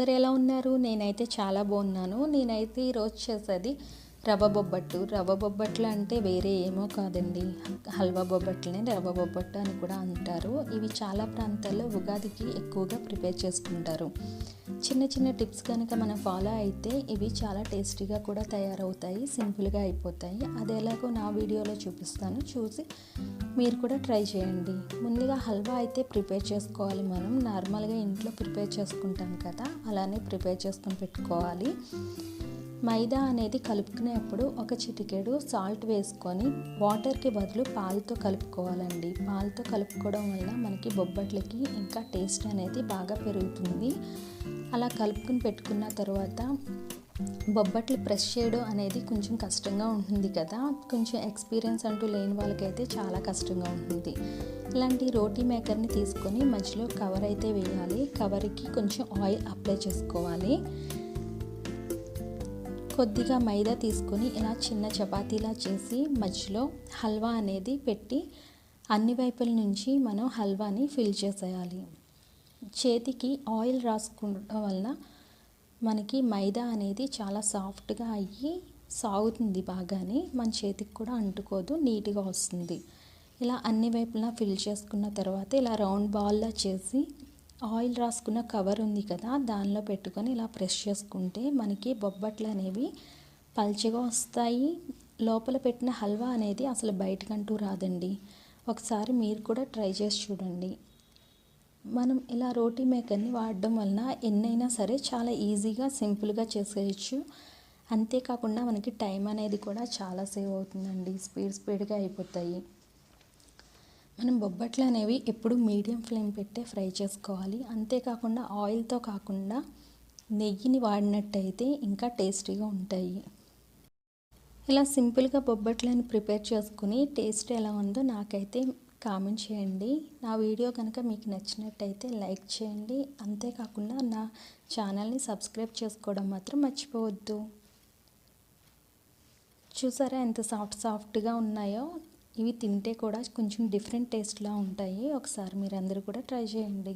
అందరు ఎలా ఉన్నారు? నేనైతే చాలా బాగున్నాను. నేనైతే ఈరోజు చేసేది రవ్వ బొబ్బట్టు. రవ్వ బొబ్బట్లు అంటే వేరే ఏమో కాదండి. హల్వా బొబ్బట్లనే రవ్వ బొబ్బట్టు అని కూడా అంటారు. ఇవి చాలా ప్రాంతాల్లో ఉగాదికి ఎక్కువగా ప్రిపేర్ చేసుకుంటారు. చిన్న చిన్న టిప్స్ కనుక మనం ఫాలో అయితే ఇవి చాలా టేస్టీగా కూడా తయారవుతాయి సింపుల్గా అయిపోతాయి. అది ఎలాగో నా వీడియోలో చూపిస్తాను. చూసి మీరు కూడా ట్రై చేయండి. ముందుగా హల్వా అయితే ప్రిపేర్ చేసుకోవాలి మనం. నార్మల్గా ఇంట్లో ప్రిపేర్ చేసుకుంటాం కదా అలానే ప్రిపేర్ చేసుకొని పెట్టుకోవాలి. మైదా అనేది కలుపుకునేప్పుడు ఒక చిటికెడు సాల్ట్ వేసుకొని వాటర్కి బదులు పాలతో కలుపుకోవాలండి. పాలతో కలుపుకోవడం వల్ల మనకి బొబ్బట్లకి ఇంకా టేస్ట్ అనేది బాగా పెరుగుతుంది. అలా కలుపుకుని పెట్టుకున్న తర్వాత బొబ్బట్లు ప్రెస్ చేయడం అనేది కొంచెం కష్టంగా ఉంటుంది కదా. కొంచెం ఎక్స్పీరియన్స్ అంటూ లేని వాళ్ళకైతే చాలా కష్టంగా ఉంటుంది. ఇలాంటి రోటీ మేకర్ని తీసుకొని మధ్యలో కవర్ అయితే వేయాలి. కవర్కి కొంచెం ఆయిల్ అప్లై చేసుకోవాలి. కొద్దిగా మైదా తీసుకొని ఇలా చిన్న చపాతీలా చేసి మధ్యలో హల్వా అనేది పెట్టి అన్ని వైపుల నుంచి మనం హల్వాని ఫిల్ చేసేయాలి. చేతికి ఆయిల్ రాసుకోవడం వలన మనకి మైదా అనేది చాలా సాఫ్ట్గా అయ్యి సాగుతుంది బాగానే. మన చేతికి కూడా అంటుకోదు నీట్గా వస్తుంది. ఇలా అన్ని వైపులా ఫిల్ చేసుకున్న తర్వాత ఇలా రౌండ్ బాల్లా చేసి ఆయిల్ రాసుకున్న కవర్ ఉంది కదా దానిలో పెట్టుకొని ఇలా ప్రెస్ చేసుకుంటే మనకి బొబ్బట్లు అనేవి పల్చగా వస్తాయి. లోపల పెట్టిన హల్వా అనేది అసలు బయటకంటూ రాదండి. ఒకసారి మీరు కూడా ట్రై చేసి చూడండి. మనం ఇలా రోటీ మేకర్ని వాడడం వలన ఎన్నైనా సరే చాలా ఈజీగా సింపుల్గా చేసేయచ్చు. అంతేకాకుండా మనకి టైం అనేది కూడా చాలా సేవ్ అవుతుందండి. స్పీడ్ స్పీడ్గా అయిపోతాయి. మనం బొబ్బట్లు అనేవి ఎప్పుడు మీడియం ఫ్లేమ్ పెట్టే ఫ్రై చేసుకోవాలి. అంతేకాకుండా ఆయిల్తో కాకుండా నెయ్యిని వాడినట్టయితే ఇంకా టేస్టీగా ఉంటాయి. ఇలా సింపుల్గా బొబ్బట్లను ప్రిపేర్ చేసుకుని టేస్ట్ ఎలా ఉందో నాకైతే కామెంట్ చేయండి. నా వీడియో కనుక మీకు నచ్చినట్టయితే లైక్ చేయండి. అంతేకాకుండా నా ఛానల్ని సబ్స్క్రైబ్ చేసుకోవడం మాత్రం మర్చిపోవద్దు. చూసారా ఎంత సాఫ్ట్ సాఫ్ట్గా ఉన్నాయో? ఇవి తింటే కూడా కొంచెం డిఫరెంట్ టేస్ట్లా ఉంటాయి. ఒకసారి మీరు అందరూ కూడా ట్రై చేయండి.